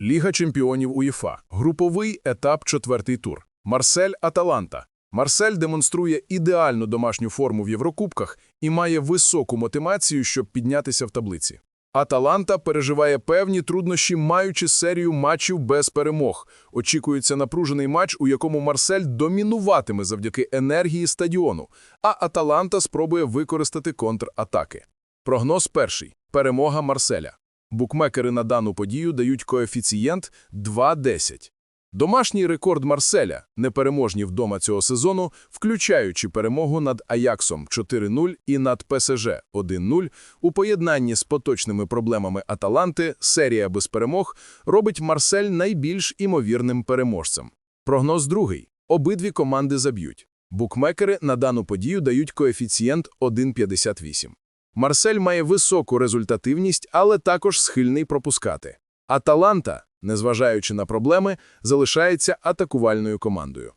Ліга чемпіонів УЄФА. Груповий етап четвертий тур. Марсель Аталанта. Марсель демонструє ідеальну домашню форму в Єврокубках і має високу мотивацію, щоб піднятися в таблиці. Аталанта переживає певні труднощі, маючи серію матчів без перемог. Очікується напружений матч, у якому Марсель домінуватиме завдяки енергії стадіону, а Аталанта спробує використати контратаки. Прогноз перший. Перемога Марселя. Букмекери на дану подію дають коефіцієнт 2,10. Домашній рекорд Марселя, непереможні вдома цього сезону, включаючи перемогу над Аяксом 4-0 і над ПСЖ 1-0, у поєднанні з поточними проблемами Аталанти, серія без перемог, робить Марсель найбільш імовірним переможцем. Прогноз другий. Обидві команди заб'ють. Букмекери на дану подію дають коефіцієнт 1,58. Марсель має високу результативність, але також схильний пропускати. Аталанта, незважаючи на проблеми, залишається атакувальною командою.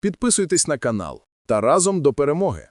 Підписуйтесь на канал та разом до перемоги!